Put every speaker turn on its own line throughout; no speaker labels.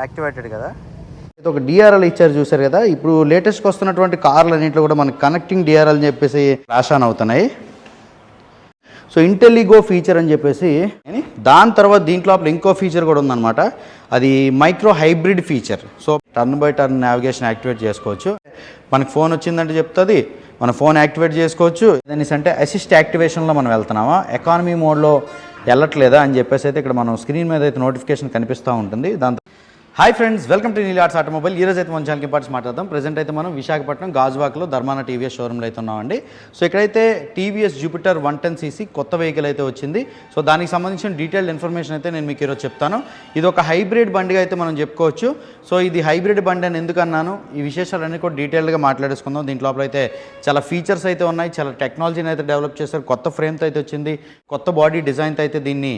Activated కదా? ఇది ఒక డిఆర్ఎల్ ఇచ్చారు చూసారు కదా? ఇప్పుడు లేటెస్ట్గా వస్తున్నటువంటి కార్లు అన్నింటిలో కూడా మనకి కనెక్టింగ్ డిఆర్ఎల్ అని చెప్పేసి ఫ్లాష్ ఆన్ అవుతున్నాయి. సో ఇంటెలిగో ఫీచర్ అని చెప్పేసి దాని తర్వాత దీంట్లో ఇంకో ఫీచర్ కూడా ఉందన్నమాట. అది micro hybrid feature so turn by turn navigation activate చేసుకోవచ్చు. మనకి ఫోన్ వచ్చిందంటే చెప్తుంది. మన ఫోన్ యాక్టివేట్ చేసుకోవచ్చు. దాని అంటే అసిస్ట్ యాక్టివేషన్లో మనం వెళ్తున్నామా? ఎకానమీ మోడ్లో వెళ్ళట్లేదా అని చెప్పేసి అయితే ఇక్కడ మనం స్క్రీన్ మీద అయితే నోటిఫికేషన్ కనిపిస్తూ ఉంటుంది. దాంతో hi friends welcome to Neel Arts Automobile ఈ రోజు అయితే మన ఛానల్కి పార్ట్స్ మాట్లాడదాం. ప్రజెంట్ అయితే మనం విశాఖపట్నం గాజువాక్లో ధర్మాన టీవీఎస్ షోరూమ్లో అయితే ఉన్నామండి. సో ఇక్కడైతే TVS Jupiter one ten CC కొత్త వెహికల్ అయితే వచ్చింది. సో దానికి సంబంధించిన డీటెయిల్డ్ ఇన్ఫర్మేషన్ అయితే నేను మీకు ఈరోజు చెప్తాను. ఇది ఒక హైబ్రిడ్ బండిగా అయితే మనం చెప్పుకోవచ్చు. సో ఇది హైబ్రిడ్ బండి అని ఎందుకన్నాను ఈ ఈ విశేషాలన్నీ కూడా డీటెయిల్డ్గా మాట్లాడేసుకుందాం. దీంట్లో లోపల అయితే చాలా ఫీచర్స్ అయితే ఉన్నాయి. చాలా టెక్నాలజీని అయితే డెవలప్ చేశారు. కొత్త ఫ్రేమ్తో అయితే వచ్చింది. కొత్త బాడీ డిజైన్తో అయితే దీన్ని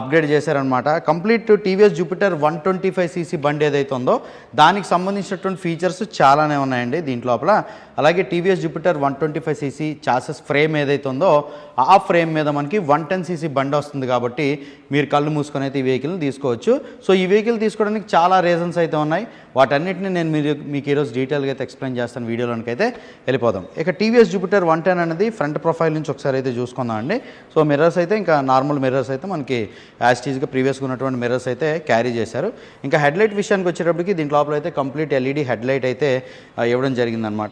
అప్గ్రేడ్ చేశారనమాట complete TVS Jupiter one twenty five CC బండి ఏదైతే ఉందో దానికి సంబంధించినటువంటి ఫీచర్స్ చాలానే ఉన్నాయండి దీంట్లో లోపల. అలాగే TVS Jupiter one twenty five CC chassis frame ఏదైతే ఉందో ఆ ఫ్రేమ్ మీద మనకి వన్ టెన్ సీసీ బండి వస్తుంది కాబట్టి మీరు కళ్ళు మూసుకొని అయితే ఈ వెహికల్ని తీసుకోవచ్చు. సో ఈ వెహికల్ తీసుకోవడానికి చాలా రీజన్స్ అయితే ఉన్నాయి. వాటన్నిటిని నేను మీరు మీకు ఈరోజు డీటెయిల్గా అయితే ఎక్స్ప్లెయిన్ చేస్తాను వీడియోలోనికి అయితే వెళ్ళిపోదాం. ఇక టీవీఎస్ జూపిటర్ వన్ టెన్ అనేది ఫ్రంట్ ప్రొఫైల్ నుంచి ఒకసారి అయితే చూసుకుందాం అండి. సో మిర్రర్స్ అయితే ఇంకా నార్మల్ మిర్రర్స్ అయితే మనకి యాస్టీజ్గా ప్రీవియస్గా ఉన్నటువంటి మిర్రర్స్ అయితే క్యారీ చేశారు. ఇంకా హెడ్లైట్ విషయానికి వచ్చేటప్పటికి దీని లోపల అయితే కంప్లీట్ ఎల్ఈడి హెడ్లైట్ అయితే ఇవ్వడం జరిగిందనమాట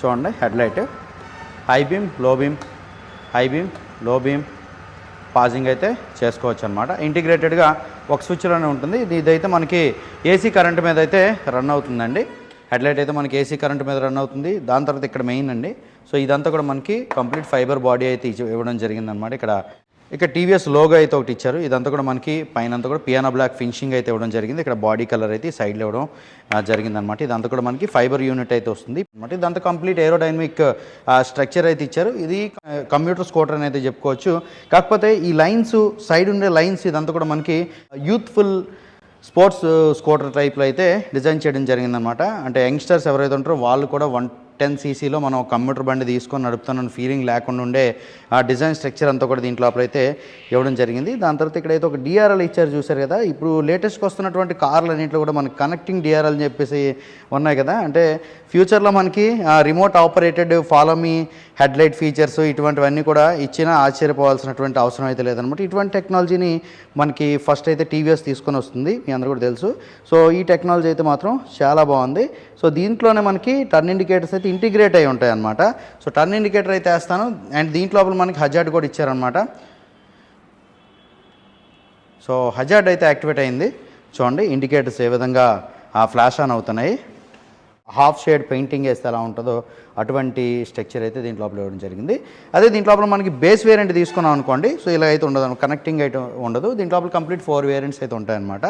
చూడండి హెడ్లైట్ హై బీమ్లో బీమ్ హై బీమ్లో బీమ్ పాజింగ్ అయితే చేసుకోవచ్చు అనమాట ఇంటిగ్రేటెడ్గా ఒక స్విచ్లోనే ఉంటుంది. ఇది ఇదైతే మనకి ఏసీ కరెంట్ మీద అయితే రన్ అవుతుందండి. హెడ్లైట్ అయితే మనకి ఏసీ కరెంట్ మీద రన్ అవుతుంది. దాని తర్వాత ఇక్కడ మెయిన్ అండి. సో ఇదంతా కూడా మనకి కంప్లీట్ ఫైబర్ బాడీ అయితే ఇవ్వడం జరిగిందనమాట ఇక్కడ ఇక టీవీఎస్ లోగో అయితే ఒకటి ఇచ్చారు. ఇదంతా కూడా మనకి పైన అంతా కూడా పియానో బ్లాక్ ఫినిషింగ్ అయితే ఇవ్వడం జరిగింది. ఇక్కడ బాడీ కలర్ అయితే సైడ్లో ఇవ్వడం ఆ, జరిగిందనమాట ఇదంతా కూడా మనకి ఫైబర్ యూనిట్ అయితే వస్తుంది. అనమాట ఇదంతా కంప్లీట్ ఏరోడైనమిక్ స్ట్రక్చర్ అయితే ఇచ్చారు. ఇది కంప్యూటర్ స్కూటర్ అని అయితే చెప్పుకోవచ్చు. కాకపోతే ఈ లైన్స్ సైడ్ ఉండే లైన్స్ ఇదంతా కూడా మనకి యూత్ఫుల్ స్పోర్ట్స్ స్కూటర్ టైప్లో అయితే డిజైన్ చేయడం జరిగిందనమాట అంటే యంగ్స్టర్స్ ఎవరైతే ఉంటారో వాళ్ళు కూడా వన్ టెన్ సీసీలో మనం కంప్యూటర్ బండి తీసుకొని నడుపుతున్న ఫీలింగ్ లేకుండా ఉండే ఆ డిజైన్ స్ట్రక్చర్ అంతా కూడా దీంట్లో అప్పుడైతే అయితే ఇవ్వడం జరిగింది. దాని తర్వాత ఇక్కడైతే ఒక డిఆర్ఎల్ ఇచ్చారు చూసారు కదా. ఇప్పుడు లేటెస్ట్గా వస్తున్నటువంటి కార్లు అన్నింటిలో కూడా మనకి కనెక్టింగ్ డిఆర్ఎల్ అని చెప్పేసి ఉన్నాయి కదా. అంటే ఫ్యూచర్లో మనకి remote operated follow me headlight features ఇటువంటివన్నీ కూడా ఇచ్చినా ఆశ్చర్యపోవాల్సినటువంటి అవసరం అయితే లేదనమాట. ఇటువంటి టెక్నాలజీని మనకి ఫస్ట్ అయితే టీవీఎస్ తీసుకొని వస్తుంది మీ అందరూ కూడా తెలుసు. సో ఈ టెక్నాలజీ అయితే మాత్రం చాలా బాగుంది. సో దీంట్లోనే మనకి టర్న్ ఇండికేటర్స్ అయితే ఇంటిగ్రేట్ అయి ఉంటాయి అనమాట సో టర్న్ ఇండికేటర్ అయితే వేస్తాను. అండ్ దీంట్లో లోపల మనకి హజార్డ్ కూడా ఇచ్చారనమాట సో హజార్డ్ అయితే యాక్టివేట్ అయింది. చూడండి ఇండికేటర్స్ ఏ విధంగా ఆ ఫ్లాష్ ఆన్ అవుతున్నాయి. హాఫ్ షేడ్ పెయింటింగ్ వేస్తే ఎలా ఉంటుందో అటువంటి స్ట్రక్చర్ అయితే దీంట్లో లోపల ఇవ్వడం జరిగింది. అదే దీంట్లో లోపల మనకి బేస్ వేరియంట్ తీసుకున్నాం అనుకోండి సో ఇలా అయితే ఉండదు కనెక్టింగ్ అయితే ఉండదు. దీంట్లో లోపల కంప్లీట్ ఫోర్ వేరియంట్స్ అయితే ఉంటాయన్నమాట.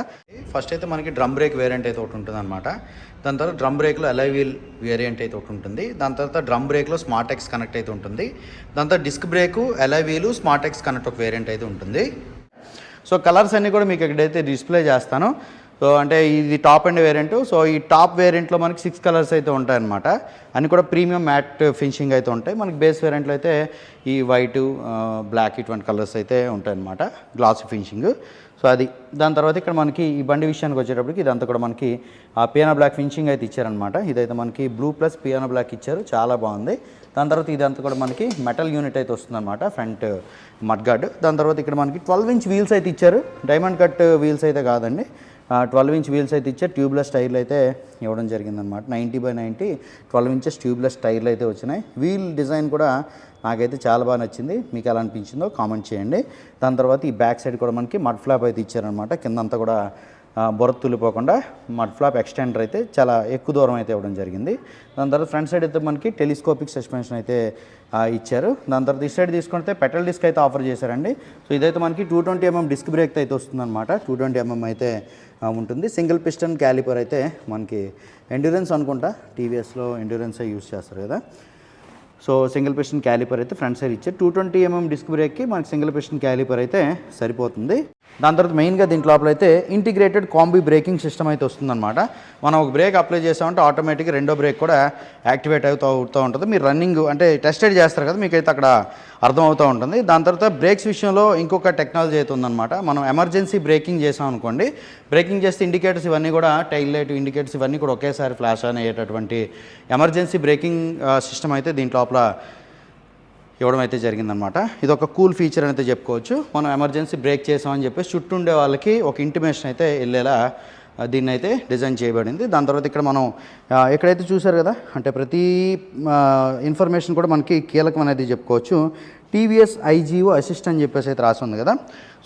ఫస్ట్ అయితే మనకి డ్రమ్ బ్రేక్ వేరియంట్ అయితే ఒకటి ఉంటుంది అనమాట దాని తర్వాత డ్రమ్ బ్రేక్లో అలై వీల్ వేరియంట్ అయితే ఒకటి ఉంటుంది. దాని తర్వాత డ్రమ్ బ్రేక్లో స్మార్ట్ ఎక్స్ కనెక్ట్ అయితే ఉంటుంది. దాని తర్వాత disc brake alloy wheel smart X connect ఒక వేరియంట్ అయితే ఉంటుంది. సో కలర్స్ అన్నీ కూడా మీకు ఇక్కడైతే డిస్ప్లే చేస్తాను. సో అంటే ఇది టాప్ అండ్ వేరియంట్. సో ఈ టాప్ వేరియంట్లో మనకి సిక్స్ కలర్స్ అయితే ఉంటాయన్నమాట. అన్ని కూడా ప్రీమియం మ్యాట్ ఫినిషింగ్ అయితే ఉంటాయి. మనకి బేస్ వేరియంట్లో అయితే ఈ వైట్ బ్లాక్ ఇటువంటి కలర్స్ అయితే ఉంటాయన్నమాట. Glass finishing. సో అది. దాని తర్వాత ఇక్కడ మనకి ఈ బండి విషయానికి వచ్చేటప్పటికి ఇదంతా కూడా మనకి పియానో బ్లాక్ ఫినిషింగ్ అయితే ఇచ్చారనమాట ఇదైతే మనకి బ్లూ ప్లస్ పియానో బ్లాక్ ఇచ్చారు. చాలా బాగుంది. దాని తర్వాత ఇదంతా కూడా మనకి మెటల్ యూనిట్ అయితే వస్తుందన్నమాట ఫ్రంట్ మడ్గార్డ్. దాని తర్వాత ఇక్కడ మనకి ట్వెల్వ్ ఇంచ్ వీల్స్ అయితే ఇచ్చారు. డైమండ్ కట్ వీల్స్ అయితే కాదండి. ట్వెల్వ్ ఇంచ్ వీల్స్ అయితే ఇచ్చే ట్యూబ్లెస్ టైర్లు అయితే ఇవ్వడం జరిగిందనమాట ninety by ninety twelve inches tubeless టైర్లు అయితే వచ్చినాయి. వీల్ డిజైన్ కూడా నాకైతే చాలా బాగా నచ్చింది. మీకు ఎలా అనిపించిందో కామెంట్ చేయండి. దాని తర్వాత ఈ బ్యాక్ సైడ్ కూడా మనకి మడ్ ఫ్లాప్ అయితే ఇచ్చారనమాట కిందంతా కూడా బొర తులిపోకుండా మడ్ ఫ్లాప్ ఎక్స్టెండర్ అయితే చాలా ఎక్కువ దూరం అయితే ఇవ్వడం జరిగింది. దాని తర్వాత ఫ్రంట్ సైడ్ అయితే మనకి టెలిస్కోపిక్ సస్పెన్షన్ అయితే ఇచ్చారు. దాని తర్వాత ఈ సైడ్ తీసుకుంటే పెట్రోల్ డిస్క్ అయితే ఆఫర్ చేశారండి. సో ఇదైతే మనకి two twenty MM disc brake అయితే వస్తుందన్నమాట. టూ ట్వంటీ ఎంఎం అయితే ఉంటుంది. సింగిల్ పిస్టన్ క్యాలిపర్ అయితే మనకి ఎండ్యూరెన్స్ అనుకుంటా టీవీఎస్లో ఎండ్యూరెన్సే యూస్ చేస్తారు కదా. సో సింగిల్ పిస్టన్ క్యాలిపర్ అయితే ఫ్రంట్ సైడ్ ఇచ్చారు. టూ ట్వంటీ ఎంఎం డిస్క్ బ్రేక్కి మనకి సింగిల్ పిస్టన్ క్యాలిపర్ అయితే సరిపోతుంది. దాని తర్వాత మెయిన్గా దీంట్లో లోపల అయితే ఇంటిగ్రేటెడ్ కాంబీ బ్రేకింగ్ సిస్టమ్ అయితే వస్తుందన్నమాట. మనం ఒక బ్రేక్ అప్లై చేసామంటే ఆటోమేటిక్గా రెండో బ్రేక్ కూడా యాక్టివేట్ అవుతూ అవుతూ ఉంటుంది. మీరు రన్నింగ్ అంటే టెస్టెడ్ చేస్తారు కదా మీకైతే అక్కడ అర్థమవుతూ ఉంటుంది. దాని తర్వాత బ్రేక్స్ విషయంలో ఇంకొక టెక్నాలజీ అయితే ఉందన్నమాట. మనం ఎమర్జెన్సీ బ్రేకింగ్ చేసాం అనుకోండి బ్రేకింగ్ చేస్తే ఇండికేటర్స్ ఇవన్నీ కూడా టైల్ లైట్ ఇండికేటర్స్ ఇవన్నీ కూడా ఒకేసారి ఫ్లాష్ ఆన్ అయ్యేటటువంటి ఎమర్జెన్సీ బ్రేకింగ్ సిస్టమ్ అయితే దీంట్లో లోపల ఇవ్వడం అయితే జరిగిందనమాట ఇది ఒక కూల్ ఫీచర్ అయితే చెప్పుకోవచ్చు. మనం ఎమర్జెన్సీ బ్రేక్ చేసామని చెప్పేసి చుట్టూ ఉండే వాళ్ళకి ఒక ఇంటిమేషన్ అయితే వెళ్ళేలా దీన్ని అయితే డిజైన్ చేయబడింది. దాని తర్వాత ఇక్కడ మనం ఎక్కడైతే చూసారు కదా అంటే ప్రతి ఇన్ఫర్మేషన్ కూడా మనకి కీలకం అనేది చెప్పుకోవచ్చు. టీవీఎస్ ఐజీఓ అసిస్ట్ అని చెప్పేసి అయితే రాసి ఉంది కదా.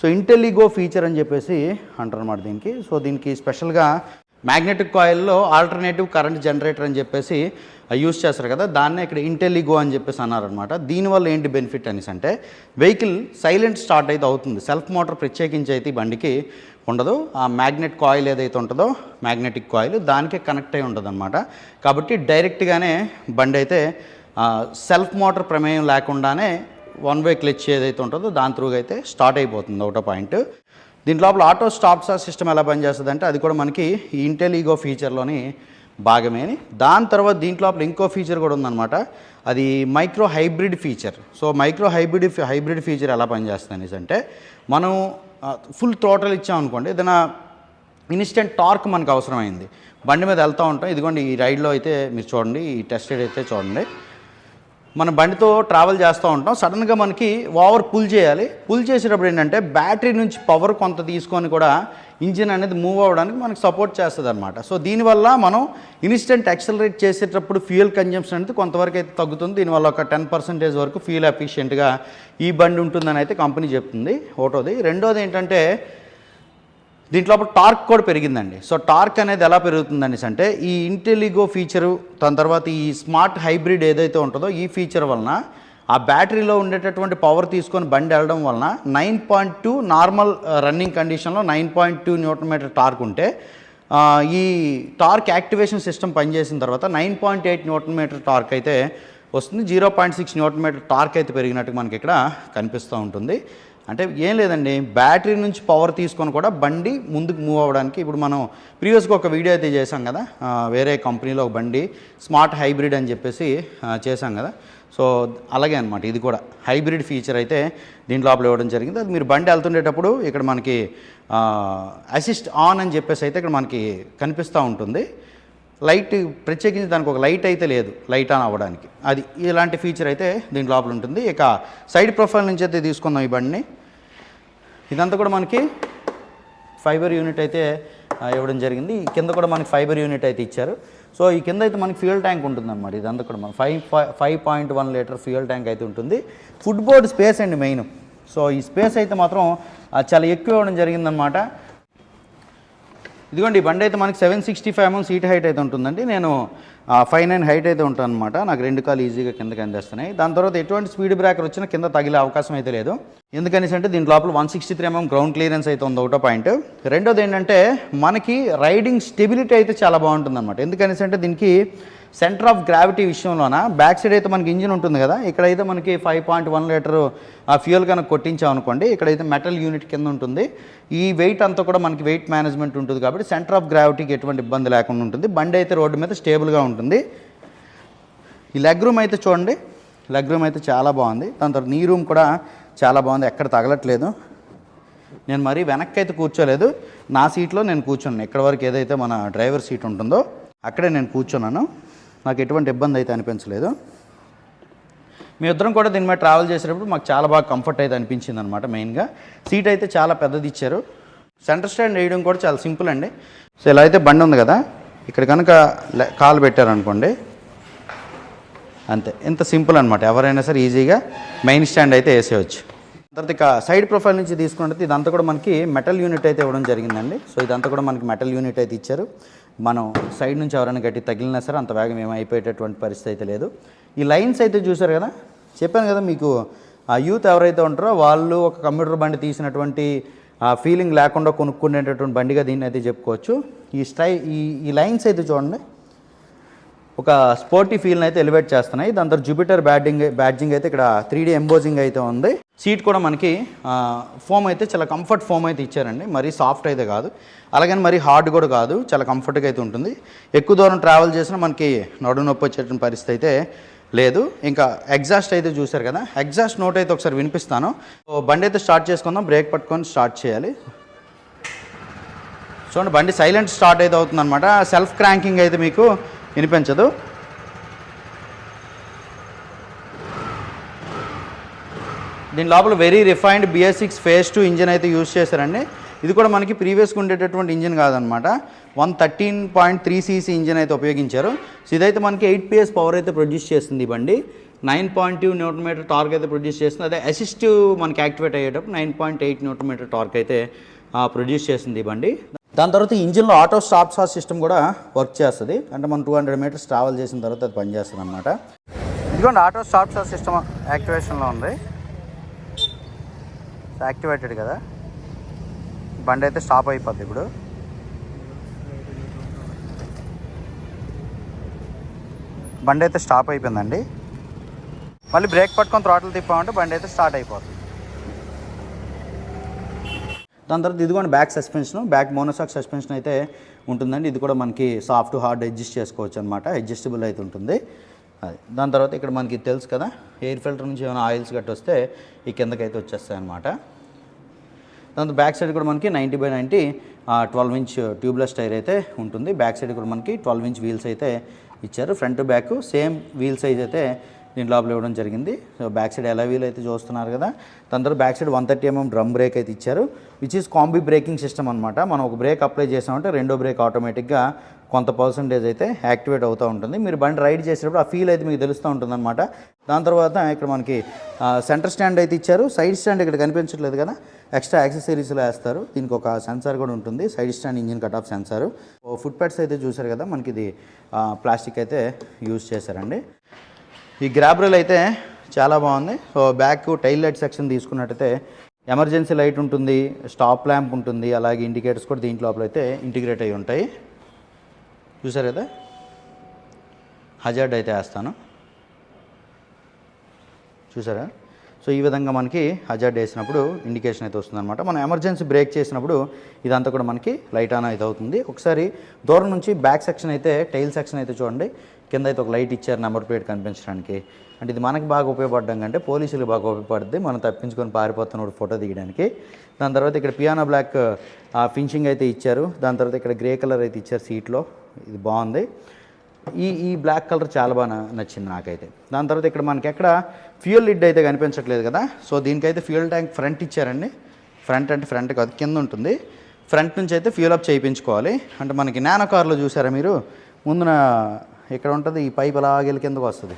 సో ఇంటెలిగో ఫీచర్ అని చెప్పేసి అంటారు అనమాట దీనికి. సో దీనికి స్పెషల్గా మ్యాగ్నెటిక్ కాయిల్లో ఆల్టర్నేటివ్ కరెంట్ జనరేటర్ అని చెప్పేసి యూస్ చేస్తారు కదా దాన్నే ఇక్కడ ఇంటెలిగో అని చెప్పేసి అన్నారనమాట దీనివల్ల ఏంటి బెనిఫిట్ అనేసి అంటే వెహికల్ సైలెంట్ స్టార్ట్ అయితే అవుతుంది. సెల్ఫ్ మోటార్ ప్రత్యేకించి అయితే ఈ బండికి ఉండదు. ఆ మ్యాగ్నెట్ కాయిల్ ఏదైతే ఉంటుందో మ్యాగ్నెటిక్ కాయిల్ దానికే కనెక్ట్ అయి ఉంటుంది అనమాట కాబట్టి డైరెక్ట్గానే బండి అయితే సెల్ఫ్ మోటార్ ప్రమేయం లేకుండానే వన్ వే క్లిచ్ ఏదైతే ఉంటుందో దాని త్రూగా అయితే స్టార్ట్ అయిపోతుంది. ఒకటో పాయింట్. దీని లోపల ఆటో స్టాప్ స్టార్ట్ సిస్టమ్ ఎలా పనిచేస్తుంది అంటే అది కూడా మనకి ఈ ఇంటెల్ ఈగో ఫీచర్లోని భాగమే అని. దాని తర్వాత దీంట్లో లోపల ఇంకో ఫీచర్ కూడా ఉందన్నమాట. అది micro hybrid feature so micro hybrid hybrid feature ఎలా పనిచేస్తుంది అనేసి అంటే మనం ఫుల్ టోటల్ ఇచ్చామనుకోండి ఏదైనా ఇన్స్టెంట్ టార్క్ మనకు అవసరమైంది. బండి మీద వెళ్తూ ఉంటాం. ఇదిగోండి ఈ రైడ్లో అయితే మీరు చూడండి ఈ టెస్టెడ్ అయితే చూడండి. మన బండితో ట్రావెల్ చేస్తూ ఉంటాం. సడన్గా మనకి ఓవర్ పుల్ చేయాలి. పుల్ చేసేటప్పుడు ఏంటంటే బ్యాటరీ నుంచి పవర్ కొంత తీసుకొని కూడా ఇంజిన్ అనేది మూవ్ అవ్వడానికి మనకి సపోర్ట్ చేస్తుంది అనమాట సో దీనివల్ల మనం ఇన్స్టెంట్ యాక్సలరేట్ చేసేటప్పుడు ఫ్యూయల్ కన్జంప్షన్ అనేది కొంతవరకు అయితే తగ్గుతుంది. దీనివల్ల ఒక టెన్ పర్సెంటేజ్ వరకు ఫ్యూయల్ ఎఫిషియెంట్గా ఈ బండి ఉంటుందని అయితే కంపెనీ చెప్తుంది. ఒకటోది. రెండోది ఏంటంటే దీంట్లో టార్క్ కూడా పెరిగిందండి. సో టార్క్ అనేది ఎలా పెరుగుతుంది అంటే ఈ ఇంటెలిగో ఫీచరు దాని తర్వాత ఈ స్మార్ట్ హైబ్రిడ్ ఏదైతే ఉంటుందో ఈ ఫీచర్ వలన ఆ బ్యాటరీలో ఉండేటటువంటి పవర్ తీసుకొని బండి వెళ్ళడం వలన nine point two normal running కండిషన్లో nine point two newton metre torque ఉంటే ఈ టార్క్ యాక్టివేషన్ సిస్టమ్ పనిచేసిన తర్వాత nine point eight newton metre torque అయితే వస్తుంది. Zero point six newton metre torque అయితే పెరిగినట్టు మనకి ఇక్కడ కనిపిస్తూ ఉంటుంది. అంటే ఏం లేదండి బ్యాటరీ నుంచి పవర్ తీసుకొని కూడా బండి ముందుకు మూవ్ అవ్వడానికి ఇప్పుడు మనం ప్రీవియస్గా ఒక వీడియో అయితే చేసాం కదా వేరే కంపెనీలో ఒక బండి స్మార్ట్ హైబ్రిడ్ అని చెప్పేసి చేసాం కదా. సో అలాగే అనమాట ఇది కూడా. హైబ్రిడ్ ఫీచర్ అయితే దీంట్లో లోపల ఇవ్వడం జరిగింది. అది మీరు బండి వెళ్తుండేటప్పుడు ఇక్కడ మనకి అసిస్ట్ ఆన్ అని చెప్పేసి అయితే ఇక్కడ మనకి కనిపిస్తూ ఉంటుంది. లైట్ ప్రత్యేకించి దానికి ఒక లైట్ అయితే లేదు లైట్ ఆన్ అవ్వడానికి. అది ఇలాంటి ఫీచర్ అయితే దీని లోపల ఉంటుంది. ఇక సైడ్ ప్రొఫైల్ నుంచి అయితే తీసుకుందాం ఈ బండిని. ఇదంతా కూడా మనకి ఫైబర్ యూనిట్ అయితే ఇవ్వడం జరిగింది. ఈ కింద కూడా మనకి ఫైబర్ యూనిట్ అయితే ఇచ్చారు. సో ఈ కింద అయితే మనకి ఫ్యూయల్ ట్యాంక్ ఉంటుందన్నమాట. ఇదంతా కూడా మన five five point one litre fuel tank అయితే ఉంటుంది. ఫుడ్ బోర్డ్ స్పేస్ అండి మెయిన్. సో ఈ స్పేస్ అయితే మాత్రం చాలా ఎక్కువ ఇవ్వడం జరిగిందనమాట ఇదిగోండి ఈ బండి అయితే మనకి seven sixty five MM seat height అయితే ఉంటుందండి. నేను ఫైవ్ నైన్ హైట్ అయితే ఉంటాను అనమాట నాకు రెండు కాలు ఈజీగా కిందకి అందేస్తున్నాయి. దాని తర్వాత ఎటువంటి స్పీడ్ బ్రేకర్ వచ్చినా కింద తగిలే అవకాశం అయితే లేదు. ఎందుకనేసి అంటే దీని లోపల one sixty three MM ground clearance అయితే ఉంది ఒకటో పాయింట్. రెండోది ఏంటంటే మనకి రైడింగ్ స్టెబిలిటీ అయితే చాలా బాగుంటుంది అనమాట ఎందుకనేసి అంటే దీనికి సెంటర్ ఆఫ్ గ్రావిటీ విషయంలోన? బ్యాక్ సైడ్ అయితే మనకి ఇంజిన్ ఉంటుంది కదా? ఇక్కడైతే మనకి ఫైవ్ పాయింట్ వన్ లీటర్ ఆ ఫ్యూయల్ కనుక కొట్టించాం అనుకోండి ఇక్కడైతే మెటల్ యూనిట్ కింద ఉంటుంది. ఈ వెయిట్ అంతా కూడా మనకి వెయిట్ మేనేజ్మెంట్ ఉంటుంది కాబట్టి సెంటర్ ఆఫ్ గ్రావిటీకి ఎటువంటి ఇబ్బంది లేకుండా ఉంటుంది. బండి అయితే రోడ్డు మీద స్టేబుల్గా ఉంటుంది. ఈ లెగ్ రూమ్ అయితే చూడండి. లెగ్ రూమ్ అయితే చాలా బాగుంది. దాని తర్వాత నీ రూమ్ కూడా చాలా బాగుంది. ఎక్కడ తగలట్లేదు. నేను మరీ వెనక్కి అయితే కూర్చోలేదు. నా సీట్లో నేను కూర్చున్నాను. ఎక్కడి వరకు ఏదైతే మన డ్రైవర్ సీట్ ఉంటుందో అక్కడే నేను కూర్చున్నాను. నాకు ఎటువంటి ఇబ్బంది అయితే అనిపించలేదు. మీ ఇద్దరం కూడా దీని మీద ట్రావెల్ చేసేటప్పుడు మాకు చాలా బాగా కంఫర్ట్ అయితే అనిపించింది అనమాట మెయిన్గా సీట్ అయితే చాలా పెద్దది ఇచ్చారు. సెంటర్ స్టాండ్ వేయడం కూడా చాలా సింపుల్ అండి. సో ఇలా అయితే బండి ఉంది కదా ఇక్కడ కనుక కాలు పెట్టారనుకోండి. అంతే ఇంత సింపుల్ అనమాట ఎవరైనా సరే ఈజీగా మెయిన్ స్టాండ్ అయితే వేసేయచ్చు. తర్వాత ఇక సైడ్ ప్రొఫైల్ నుంచి తీసుకున్నట్టు ఇదంతా కూడా మనకి మెటల్ యూనిట్ అయితే ఇవ్వడం జరిగిందండి. సో ఇదంతా కూడా మనకి మెటల్ యూనిట్ అయితే ఇచ్చారు. మనం సైడ్ నుంచి ఎవరైనా గట్టి తగిలినా సరే అంత వేగం ఏమైపోయేటటువంటి పరిస్థితి అయితే లేదు. ఈ లైన్స్ అయితే చూసారు కదా? చెప్పాను కదా మీకు ఆ యూత్ ఎవరైతే ఉంటారో వాళ్ళు ఒక కంప్యూటర్ బండి తీసినటువంటి ఆ ఫీలింగ్ లేకుండా కొనుక్కునేటటువంటి బండిగా దీన్ని అయితే చెప్పుకోవచ్చు. ఈ స్టై ఈ ఈ లైన్స్ అయితే చూడండి. ఒక స్పోర్టీ ఫీల్ని అయితే ఎలివేట్ చేస్తున్నాయి. దాని తర్వాత జూపిటర్ బ్యాటింగ్ బ్యాడ్జింగ్ అయితే ఇక్కడ త్రీ డీ ఎంబోజింగ్ అయితే ఉంది. సీట్ కూడా మనకి ఫోమ్ అయితే చాలా కంఫర్ట్ ఫోమ్ అయితే ఇచ్చారండి. మరీ సాఫ్ట్ అయితే కాదు. అలాగని మరీ హార్డ్ కూడా కాదు. చాలా కంఫర్ట్గా అయితే ఉంటుంది. ఎక్కువ దూరం ట్రావెల్ చేసినా మనకి నడు నొప్పి వచ్చేటువంటి పరిస్థితి అయితే లేదు. ఇంకా ఎగ్జాస్ట్ అయితే చూశారు కదా. ఎగ్జాస్ట్ నోట్ అయితే ఒకసారి వినిపిస్తాను. బండి అయితే స్టార్ట్ చేసుకుందాం. బ్రేక్ పట్టుకొని స్టార్ట్ చేయాలి. చూడండి బండి సైలెంట్ స్టార్ట్ అయితే అవుతుందన్నమాట. సెల్ఫ్ క్రాంకింగ్ అయితే మీకు వినిపించదు. దీని లోపల very refined BS six phase two engine అయితే యూజ్ చేశారండి. ఇది కూడా మనకి ప్రీవియస్గా ఉండేటటువంటి ఇంజిన్ కాదనమాట one thirteen point three CC engine అయితే ఉపయోగించారు. సో ఇదైతే మనకి ఎయిట్ పిఎస్ పవర్ అయితే ప్రొడ్యూస్ చేస్తుంది ఈ బండి. Nine point two newton metre torque అయితే ప్రొడ్యూస్ చేస్తుంది. అదే అసిస్టివ్ మనకి యాక్టివేట్ అయ్యేటప్పుడు nine point eight newton metre torque అయితే ప్రొడ్యూస్ చేస్తుంది ఈ బండి. దాని తర్వాత ఇంజిన్లో ఆటో స్టాప్ సార్ సిస్టమ్ కూడా వర్క్ చేస్తుంది. అంటే మనం టూ హండ్రెడ్ మీటర్స్ ట్రావెల్ చేసిన తర్వాత అది పనిచేస్తుంది అనమాట ఇదిగోండి ఆటో స్టాప్ సార్ సిస్టమ్ యాక్టివేషన్లో ఉంది. యాక్టివేటెడ్ కదా? బండి అయితే స్టాప్ అయిపోద్ది ఇప్పుడు. బండి అయితే స్టాప్ అయిపోయిందండి. మళ్ళీ బ్రేక్ పట్టుకొని త్రాటలు తిప్పామంటే బండి అయితే స్టార్ట్ అయిపోతుంది దాని తర్వాత ఇదిగోండి back suspension back monoshock suspension అయితే ఉంటుందండి. ఇది కూడా మనకి సాఫ్ట్ హార్డ్ అడ్జస్ట్ చేసుకోవచ్చు అనమాట అడ్జస్టబుల్ అయితే ఉంటుంది. అది. దాని తర్వాత ఇక్కడ మనకి తెలుసు కదా ఎయిర్ ఫిల్టర్ నుంచి ఏమైనా ఆయిల్స్ గట్టి వస్తే ఈ కిందకైతే వచ్చేస్తాయి అనమాట దాంతో బ్యాక్ సైడ్ కూడా మనకి ninety by ninety twelve inch tubeless tyre అయితే ఉంటుంది. బ్యాక్ సైడ్ కూడా మనకి ట్వెల్వ్ ఇంచ్ వీల్స్ అయితే ఇచ్చారు. Front back same wheel size అయితే దీని లోపల ఇవ్వడం జరిగింది. సో బ్యాక్ సైడ్ ఎలా వీల్ అయితే చూస్తున్నారు కదా. దాని తర్వాత back side one thirty MM drum brake అయితే ఇచ్చారు. Which is combi braking system అనమాట మనం ఒక బ్రేక్ అప్లై చేసామంటే రెండో బ్రేక్ ఆటోమేటిక్గా కొంత పర్సంటేజ్ అయితే యాక్టివేట్ అవుతూ ఉంటుంది. మీరు బండి రైడ్ చేసేటప్పుడు ఆ ఫీల్ అయితే మీకు తెలుస్తూ ఉంటుంది అనమాట దాని తర్వాత ఇక్కడ మనకి సెంటర్ స్టాండ్ అయితే ఇచ్చారు. సైడ్ స్టాండ్ ఇక్కడ కనిపించట్లేదు కదా. ఎక్స్ట్రా యాక్సెసరీస్లో వేస్తారు. దీనికి ఒక సెన్సార్ కూడా ఉంటుంది. Side stand engine cut off sensor foot pads అయితే చూసారు కదా. మనకి ఇది ప్లాస్టిక్ అయితే యూజ్ చేశారండి. ఈ గ్రాబ్రల్ అయితే చాలా బాగుంది. So back tail light section తీసుకున్నట్టయితే ఎమర్జెన్సీ లైట్ ఉంటుంది స్టాప్ ల్యాంప్ ఉంటుంది అలాగే ఇండికేటర్స్ కూడా దీంట్లో లోపల అయితే ఇంటిగ్రేట్ అయి ఉంటాయి. చూసారు కదా? హజార్డ్ అయితే వేస్తాను. చూసారా? సో ఈ విధంగా మనకి హజార్డ్ వేసినప్పుడు ఇండికేషన్ అయితే వస్తుందన్నమాట. మనం ఎమర్జెన్సీ బ్రేక్ చేసినప్పుడు ఇదంతా కూడా మనకి లైట్ ఆన్ అయితే అవుతుంది. ఒకసారి దూరం నుంచి బ్యాక్ సెక్షన్ అయితే టైల్ సెక్షన్ అయితే చూడండి. కింద అయితే ఒక లైట్ ఇచ్చారు నెంబర్ ప్లేట్ కనిపించడానికి. అంటే ఇది మనకి బాగా ఉపయోగపడడం కంటే పోలీసులకు బాగా ఉపయోగపడుతుంది మనం తప్పించుకొని పారిపోతున్నప్పుడు ఫోటో తీయడానికి దాని తర్వాత ఇక్కడ పియానో బ్లాక్ ఫినిషింగ్ అయితే ఇచ్చారు. దాని తర్వాత ఇక్కడ గ్రే కలర్ అయితే ఇచ్చారు సీట్లో. ఇది బాగుంది. ఈ ఈ బ్లాక్ కలర్ చాలా బాగా నచ్చింది నాకైతే. దాని తర్వాత ఇక్కడ మనకి ఎక్కడ ఫ్యూయల్ లిడ్ అయితే కనిపించట్లేదు కదా. సో దీనికైతే ఫ్యూయల్ ట్యాంక్ ఫ్రంట్ ఇచ్చారండి. ఫ్రంట్ అంటే ఫ్రంట్ కాదు కింద ఉంటుంది. ఫ్రంట్ నుంచి అయితే ఫ్యూల్ అప్ చేయించుకోవాలి. అంటే మనకి నానో కార్లో చూసారా మీరు? ముందున ఇక్కడ ఉంటుంది ఈ పైప్ అలాగే కిందకు వస్తుంది.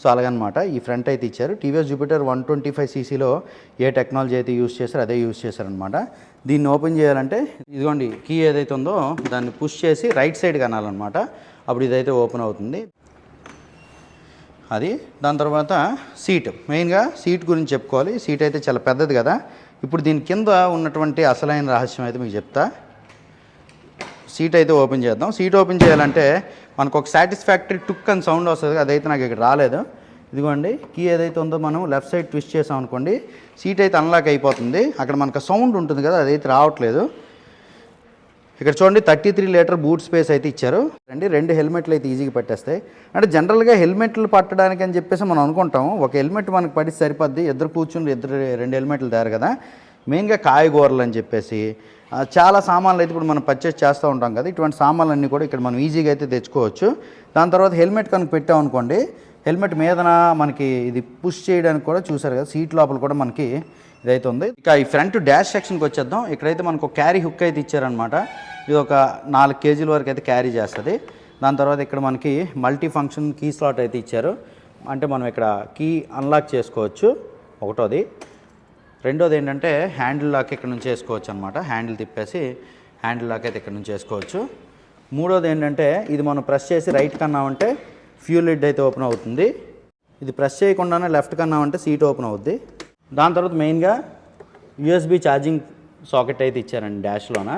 సో అలాగనమాట ఈ ఫ్రంట్ అయితే ఇచ్చారు. TVS Jupiter one twenty five సీసీలో ఏ టెక్నాలజీ అయితే యూస్ చేశారో అదే యూస్ చేశారనమాట. దీన్ని ఓపెన్ చేయాలంటే ఇదిగోండి కీ ఏదైతే ఉందో దాన్ని పుష్ చేసి రైట్ సైడ్ కనాలన్నమాట అప్పుడు ఇదైతే ఓపెన్ అవుతుంది. అది దాని తర్వాత సీట్. మెయిన్గా సీట్ గురించి చెప్పుకోవాలి. సీట్ అయితే చాలా పెద్దది కదా. ఇప్పుడు దీని కింద ఉన్నటువంటి అసలైన రహస్యం అయితే మీకు చెప్తా. సీట్ అయితే ఓపెన్ చేద్దాం. సీట్ ఓపెన్ చేయాలంటే మనకు ఒక సాటిస్ఫాక్టరీ టుక్ అని సౌండ్ వస్తుంది. అదైతే నాకు ఇక్కడ రాలేదు. ఇదిగోండి కీ ఏదైతే ఉందో మనం లెఫ్ట్ సైడ్ ట్విస్ట్ చేసాం అనుకోండి సీట్ అయితే అన్లాక్ అయిపోతుంది. అక్కడ మనకు సౌండ్ ఉంటుంది కదా అదైతే రావట్లేదు. ఇక్కడ చూడండి thirty three litre boot space అయితే ఇచ్చారు. అండి రెండు హెల్మెట్లు అయితే ఈజీగా పెట్టేస్తాయి. అంటే జనరల్గా హెల్మెట్లు పట్టడానికి అని చెప్పేసి మనం అనుకుంటాం ఒక హెల్మెట్ మనకు పడి సరిపోద్ది. ఇద్దరు కూర్చుని ఇద్దరు రెండు హెల్మెట్లు తయారు కదా. మెయిన్గా కాయగూరలు అని చెప్పేసి చాలా సామాన్లు అయితే ఇప్పుడు మనం పర్చేస్ చేస్తూ ఉంటాం కదా. ఇటువంటి సామాన్లన్నీ కూడా ఇక్కడ మనం ఈజీగా అయితే తెచ్చుకోవచ్చు. దాని తర్వాత హెల్మెట్ కనుక పెట్టామనుకోండి హెల్మెట్ మీదన మనకి ఇది పుష్ చేయడానికి కూడా చూసారు కదా సీట్ లోపల కూడా మనకి ఇదైతే ఉంది. ఇక ఈ ఫ్రంట్ డాష్ సెక్షన్కి వచ్చేద్దాం. ఇక్కడైతే మనకు ఒక క్యారీ హుక్ అయితే ఇచ్చారనమాట ఇది ఒక నాలుగు కేజీల వరకు అయితే క్యారీ చేస్తుంది. దాని తర్వాత ఇక్కడ మనకి మల్టీ ఫంక్షన్ కీ స్లాట్ అయితే ఇచ్చారు. అంటే మనం ఇక్కడ కీ అన్లాక్ చేసుకోవచ్చు. ఒకటోది. రెండోది ఏంటంటే హ్యాండిల్ లాక్ ఇక్కడ నుంచి వేసుకోవచ్చు అనమాట హ్యాండిల్ తిప్పేసి హ్యాండిల్ లాక్ అయితే ఇక్కడ నుంచి వేసుకోవచ్చు. మూడోది ఏంటంటే ఇది మనం ప్రెస్ చేసి రైట్ కన్నామంటే ఫ్యూల్ లిడ్ అయితే ఓపెన్ అవుతుంది. ఇది ప్రెస్ చేయకుండానే లెఫ్ట్ కన్నామంటే సీట్ ఓపెన్ అవుద్ది. దాని తర్వాత మెయిన్గా యూఎస్బి ఛార్జింగ్ సాకెట్ అయితే ఇచ్చారండి డాష్లోన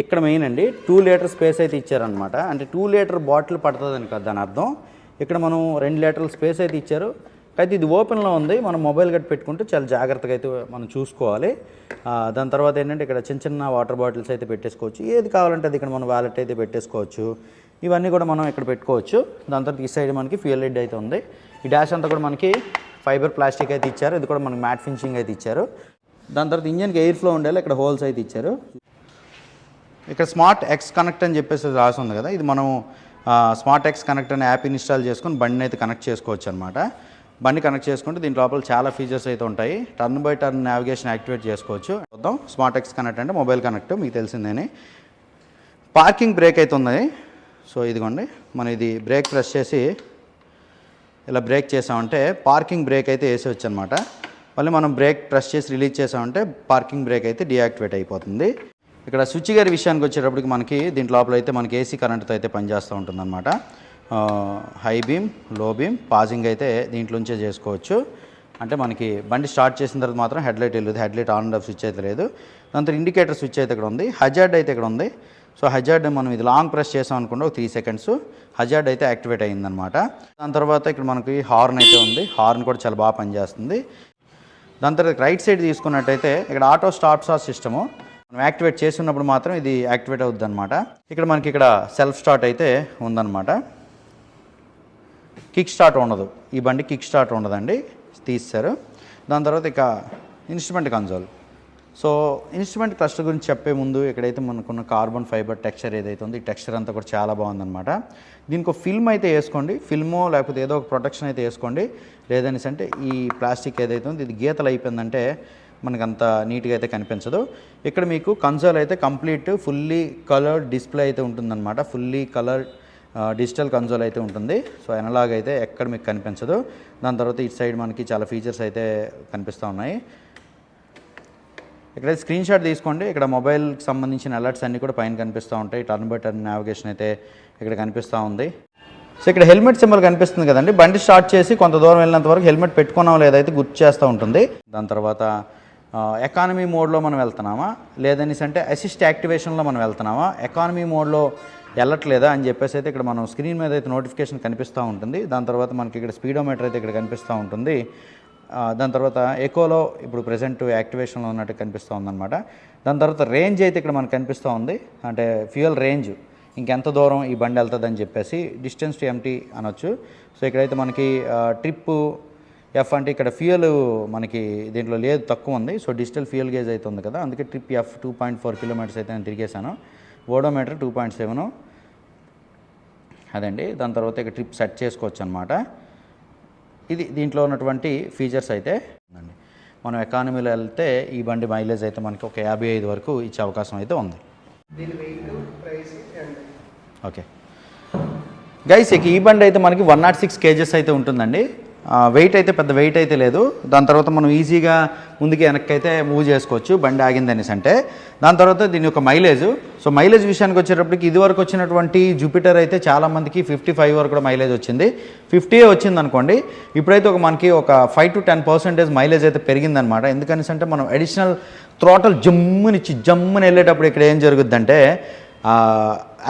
ఇక్కడ మెయిన్ అండి టూ లీటర్ స్పేస్ అయితే ఇచ్చారనమాట అంటే టూ లీటర్ బాటిల్ పడుతుందని కదా దాని అర్థం. ఇక్కడ మనం రెండు లీటర్ల స్పేస్ అయితే ఇచ్చారు. అయితే ఇది ఓపెన్లో ఉంది. మనం మొబైల్ గట్టి పెట్టుకుంటే చాలా జాగ్రత్తగా అయితే మనం చూసుకోవాలి. దాని తర్వాత ఏంటంటే ఇక్కడ చిన్న చిన్న వాటర్ బాటిల్స్ అయితే పెట్టేసుకోవచ్చు. ఏది కావాలంటే అది ఇక్కడ మనం వ్యాలెట్ అయితే పెట్టేసుకోవచ్చు. ఇవన్నీ కూడా మనం ఇక్కడ పెట్టుకోవచ్చు. దాని తర్వాత ఈ సైడ్ మనకి ఫ్యూయల్ లెడ్ అయితే ఉంది. ఈ డాష్ అంతా కూడా మనకి ఫైబర్ ప్లాస్టిక్ అయితే ఇచ్చారు. ఇది కూడా మనకి మ్యాట్ ఫినిషింగ్ అయితే ఇచ్చారు. దాని తర్వాత ఇంజన్కి ఎయిర్ ఫ్లో ఉండేలా. ఇక్కడ హోల్స్ అయితే ఇచ్చారు. ఇక్కడ స్మార్ట్ ఎక్స్ కనెక్ట్ అని చెప్పేసి రాసి ఉంది కదా. ఇది మనం స్మార్ట్ ఎక్స్ కనెక్ట్ అనే యాప్ ఇన్స్టాల్ చేసుకొని బండిని అయితే కనెక్ట్ చేసుకోవచ్చు అనమాట బండి కనెక్ట్ చేసుకుంటే దీని లోపల చాలా ఫీచర్స్ అయితే ఉంటాయి. Turn by turn navigation activate చేసుకోవచ్చు. చూద్దాం. స్మార్ట్ ఎక్స్ కనెక్ట్ అంటే మొబైల్ కనెక్ట్ మీకు తెలిసిందేని. పార్కింగ్ బ్రేక్ అయితే ఉంది సో ఇదిగోండి. మనం ఇది బ్రేక్ ప్రెస్ చేసి ఇలా బ్రేక్ చేసామంటే పార్కింగ్ బ్రేక్ అయితే వేసేవచ్చు అనమాట మళ్ళీ మనం బ్రేక్ ప్రెస్ చేసి రిలీజ్ చేసామంటే పార్కింగ్ బ్రేక్ అయితే డియాక్టివేట్ అయిపోతుంది. ఇక్కడ స్విచ్ గేర్ విషయానికి వచ్చేటప్పటికి మనకి దీంట్ లోపల అయితే మనకి ఏసీ కరెంట్తో అయితే పనిచేస్తూ ఉంటుందన్నమాట. హై బీమ్లో బీమ్ పాజింగ్ అయితే దీంట్లోంచే చేసుకోవచ్చు. అంటే మనకి బండి స్టార్ట్ చేసిన తర్వాత మాత్రం హెడ్లైట్ వెళ్ళదు. Headlight on and off switch అయితే లేదు. దాని ఇండికేటర్ స్విచ్ అయితే ఇక్కడ ఉంది. హజార్డ్ అయితే ఇక్కడ ఉంది. సో హజార్డ్ మనం ఇది లాంగ్ ప్రెస్ చేసాం అనుకుంటే ఒక త్రీ సెకండ్స్ హజార్డ్ అయితే యాక్టివేట్ అయ్యిందనమాట. దాని తర్వాత ఇక్కడ మనకి హార్న్ అయితే ఉంది. హార్న్ కూడా చాలా బాగా పనిచేస్తుంది. దాని తర్వాత రైట్ సైడ్ తీసుకున్నట్టయితే ఇక్కడ ఆటో స్టార్ట్ స్టార్ట్ సిస్టము. మనం యాక్టివేట్ చేసినప్పుడు మాత్రం ఇది యాక్టివేట్ అవుద్ది అనమాట. ఇక్కడ మనకి ఇక్కడ సెల్ఫ్ స్టార్ట్ అయితే ఉందన్నమాట కిక్ స్టార్ట్ ఉండదు. ఈ బండి కిక్ స్టార్ట్ ఉండదండి. తీస్తారు దాని తర్వాత ఇక instrument console so instrument cluster గురించి చెప్పే ముందు ఎక్కడైతే మనకున్న కార్బన్ ఫైబర్ టెక్స్చర్ ఏదైతే ఉందో ఈ టెక్స్చర్ అంతా కూడా చాలా బాగుందన్నమాట. దీనికి ఒక ఫిల్మ్ అయితే వేసుకోండి. ఫిల్మో లేకపోతే ఏదో ఒక ప్రొటెక్షన్ అయితే వేసుకోండి. లేదనేసి అంటే ఈ ప్లాస్టిక్ ఏదైతే ఉందో ఇది గీతలు అయిపోయిందంటే మనకు అంత నీట్గా అయితే కనిపించదు. ఇక్కడ మీకు కన్సోల్ అయితే కంప్లీట్ ఫుల్లీ కలర్ డిస్ప్లే అయితే ఉంటుందన్నమాట. ఫుల్లీ కలర్ డిజిటల్ కన్సోల్ అయితే ఉంటుంది. సో ఎనలాగ్ అయితే ఎక్కడ మీకు కనిపించదు. దాని తర్వాత ఇటు సైడ్ మనకి చాలా ఫీచర్స్ అయితే కనిపిస్తూ ఉన్నాయి. ఇక్కడ స్క్రీన్ షాట్ తీసుకోండి. ఇక్కడ మొబైల్కి సంబంధించిన అలర్ట్స్ అన్నీ కూడా పైన కనిపిస్తూ ఉంటాయి. టర్న్ బై టర్న్ నావిగేషన్ అయితే ఇక్కడ కనిపిస్తూ ఉంది. సో ఇక్కడ హెల్మెట్ సింబల్ కనిపిస్తుంది కదండి. బండి స్టార్ట్ చేసి కొంత దూరం వెళ్ళినంత వరకు హెల్మెట్ పెట్టుకున్నాం లేదైతే గుర్తు చేస్తూ ఉంటుంది. దాని తర్వాత ఎకానమీ మోడ్లో మనం వెళ్తున్నామా? లేదనేసి అంటే అసిస్ట్ యాక్టివేషన్లో మనం వెళ్తున్నామా? ఎకానమీ మోడ్లో వెళ్ళట్లేదా అని చెప్పేసి అయితే ఇక్కడ మనం స్క్రీన్ మీద అయితే నోటిఫికేషన్ కనిపిస్తూ ఉంటుంది. దాని తర్వాత మనకి ఇక్కడ స్పీడోమీటర్ అయితే ఇక్కడ కనిపిస్తూ ఉంటుంది. దాని తర్వాత ఎకోలో ఇప్పుడు ప్రజెంట్ యాక్టివేషన్లో ఉన్నట్టు కనిపిస్తూ ఉందన్నమాట. దాని తర్వాత రేంజ్ అయితే ఇక్కడ మనకు కనిపిస్తూ ఉంది. అంటే ఫ్యూయల్ రేంజ్ ఇంకెంత దూరం ఈ బండి వెళ్తుందని చెప్పేసి డిస్టెన్స్ టు ఎంటీ అనొచ్చు. సో ఇక్కడైతే మనకి ట్రిప్ ఎఫ్ అంటే ఇక్కడ ఫ్యూయల్ మనకి దీంట్లో లేదు తక్కువ ఉంది. సో డిజిటల్ ఫ్యూయల్ గేజ్ అయితే ఉంది కదా అందుకే trip F two point four kilometres అయితే నేను తిరిగేశాను. Odometer two point seven. అదండి. దాని తర్వాత ఇక ట్రిప్ సెట్ చేసుకోవచ్చు అనమాట ఇది దీంట్లో ఉన్నటువంటి ఫీచర్స్ అయితే ఉందండి. మనం ఎకానమీలో వెళ్తే ఈ బండి మైలేజ్ అయితే మనకి ఒక యాభై ఐదు వరకు ఇచ్చే అవకాశం అయితే ఉంది. ఓకే. గైస్ ఇక ఈ బండి అయితే మనకి వన్ నాట్ సిక్స్ కేజెస్ అయితే ఉంటుందండి. వెయిట్ అయితే పెద్ద వెయిట్ అయితే లేదు. దాని తర్వాత మనం ఈజీగా ముందుకి వెనక్కి అయితే మూవ్ చేసుకోవచ్చు. బండి ఆగిందనేసి అంటే. దాని తర్వాత దీని యొక్క మైలేజ్ సో మైలేజ్ విషయానికి వచ్చేటప్పటికి ఇదివరకు వచ్చినటువంటి జూపిటర్ అయితే చాలా మందికి ఫిఫ్టీ ఫైవ్ వరకు కూడా మైలేజ్ వచ్చింది. ఫిఫ్టీ వచ్చింది అనుకోండి. ఇప్పుడైతే ఒక మనకి ఒక five to ten percentage mileage అయితే పెరిగిందనమాట. ఎందుకనేసి అంటే మనం అడిషనల్ త్రోటల్ జమ్మునిచ్చి జమ్ముని వెళ్ళేటప్పుడు ఇక్కడ ఏం జరుగుద్దంటే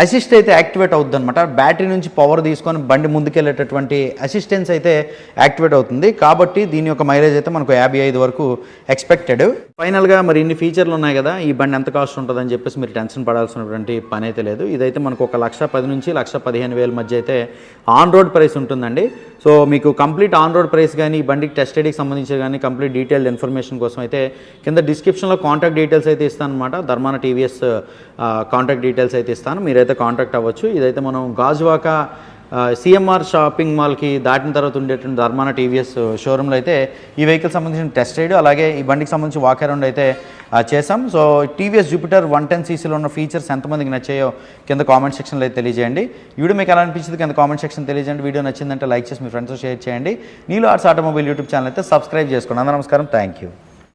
అసిస్ట్ అయితే యాక్టివేట్ అవుతుంది అనమాట బ్యాటరీ నుంచి పవర్ తీసుకొని బండి ముందుకెళ్ళేటటువంటి అసిస్టెన్స్ అయితే యాక్టివేట్ అవుతుంది. కాబట్టి దీని యొక్క మైలేజ్ అయితే మనకు యాభై ఐదు వరకు ఎక్స్పెక్టెడ్ ఫైనల్గా మరి ఇన్ని ఫీచర్లు ఉన్నాయి కదా ఈ బండి ఎంత కాస్ట్ ఉంటుందని చెప్పేసి మీరు టెన్షన్ పడాల్సినటువంటి పని అయితే లేదు. ఇదైతే మనకు ఒక లక్ష పది నుంచి లక్ష పదిహేను వేల మధ్య అయితే ఆన్ రోడ్ ప్రైస్ ఉంటుందండి. సో మీకు కంప్లీట్ ఆన్ రోడ్ ప్రైస్ కానీ ఈ బండికి టెస్ట్ ఐడికి సంబంధించి కానీ కంప్లీట్ డీటెయిల్డ్ ఇన్ఫర్మేషన్ కోసం అయితే కింద డిస్క్రిప్షన్లో కాంటాక్ట్ డీటెయిల్స్ అయితే ఇస్తాను అనమాట ధర్మాన టీవీఎస్ కాంటాక్ట్ డీటెయిల్స్ అయితే ఇస్తాను. మీరైతే కాంటాక్ట్ అవ్వచ్చు. ఇదైతే మనం గాజువాక సిఎంఆర్ షాపింగ్ మాల్కి దాటిన తర్వాత ఉండేటువంటి ధర్మాన టీవీఎస్ షోరూంలో అయితే ఈ వెహికల్ సంబంధించిన టెస్ట్ రైడ్ అలాగే ఈ బండికి సంబంధించి వాక్ అరౌండ్ అయితే చేసాం so TVS Jupiter one ten సీసీలో ఉన్న ఫీచర్స్ ఎంతమందికి నచ్చాయో కింద కామెంట్ సెక్షన్లో అయితే తెలియజేయండి. వీడియో మీకు ఎలా అనిపించింది కింద కామెంట్ సెక్షన్ తెలియజేయండి. వీడియో నచ్చిందంటే లైక్ చేసి మీ ఫ్రెండ్స్తో షేర్ చేయండి. Neel Arts Automobile YouTube channel అయితే సబ్స్క్రైబ్ చేసుకోండి. అందరూ నమస్కారం. Thank you